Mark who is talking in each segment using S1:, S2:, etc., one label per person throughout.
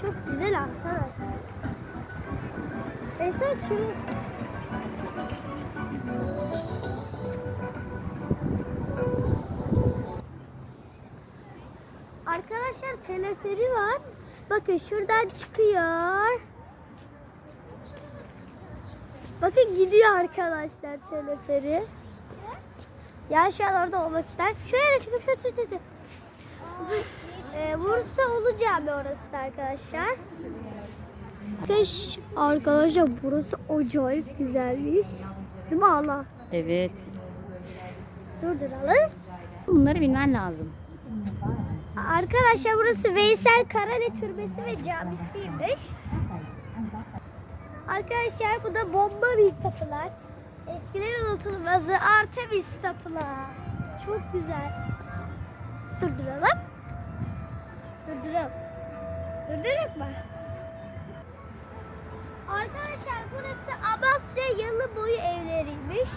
S1: Çok güzel arkadaşlar. Esas şurası. Arkadaşlar teleferi var. Bakın şuradan çıkıyor. Bakın gidiyor arkadaşlar teleferi. Ya şu an orada olmak ister. Şuraya da çıkıp şu tut tut. Ee, Bursa Ulu Cami orası da arkadaşlar. Arkadaş- Arkadaşlar burası acayip güzelmiş. Değil mi Allah?
S2: Evet.
S1: Durduralım.
S2: Bunları bilmen lazım.
S1: Arkadaşlar burası Veysel Karane Türbesi ve Camisi'ymiş. Arkadaşlar bu da bomba bir tapınak. Eskiden unutulmazı Artemis tapınağı. Çok güzel. Durduralım. Durduralım. Durduruk mu? Arkadaşlar burası Amasya Yalı boyu evleriymiş.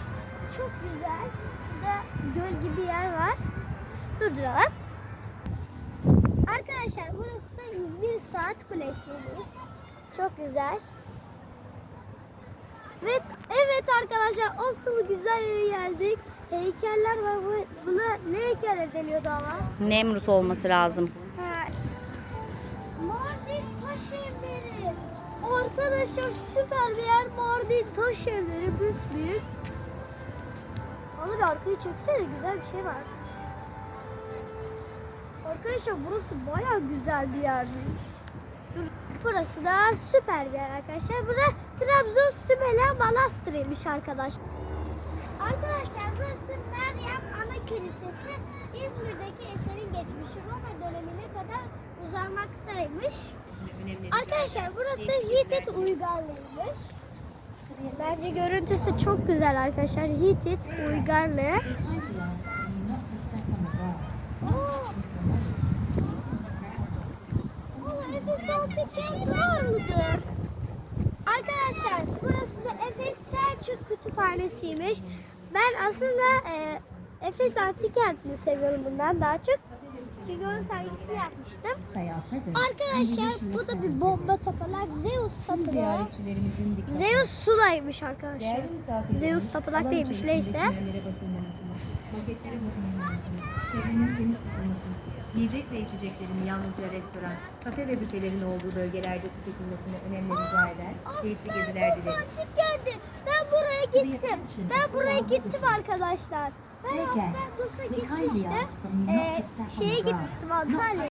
S1: Çok güzel. Burada göl gibi yer var. Durduralım. Arkadaşlar burası da 101 saat kulesiymiş. Çok güzel. Evet, evet arkadaşlar asıl güzel yere geldik. Heykeller var. Bu, buna ne heykeller deniyordu ama?
S2: Nemrut olması lazım.
S1: Ha. Taş. Arkadaşlar süper bir yer Mardin Taş Evleri. Büyük. Alır arkayı çeksene güzel bir şey var. Arkadaşlar burası baya güzel bir yermiş. Burası da süper bir yer arkadaşlar. Burası Trabzon Sümele Manastır'ıymış arkadaşlar. Arkadaşlar burası Meryem Ana Kilisesi. İzmir'deki eserin geçmişi Roma dönemine kadar uzanmaktaymış. Arkadaşlar burası Hitit uygarlığıymış. Bence görüntüsü çok güzel arkadaşlar. Hitit uygarlığı. Efes Altın Kent var mıdır? Arkadaşlar burası da Efes Selçuk Kütüphanesi'ymiş. Ben aslında e, Efes Antik Kenti'ni seviyorum bundan daha çok. Onun sergisini yapmıştım. Arkadaşlar bu da bir bomba tapınak. Zeus tapınağı. Zeus sulaymış arkadaşlar. Zeus tapınak değilmiş neyse.
S3: maketlere dokunulmamasını, çevrenin temiz tutulmasını, yiyecek ve içeceklerin yalnızca restoran, kafe ve büfelerin olduğu bölgelerde tüketilmesini önemli rica eder. Keyifli geziler dileriz.
S1: Geldi. Ben buraya gittim. Ben buraya gittim arkadaşlar. Ben
S4: Dear
S1: Aslan
S4: guests, we kindly
S1: gitmiştim.
S4: ask from you not
S1: Ee,
S4: to step on
S1: şeye
S4: the grass,
S1: gitmiştim Antalya'ya.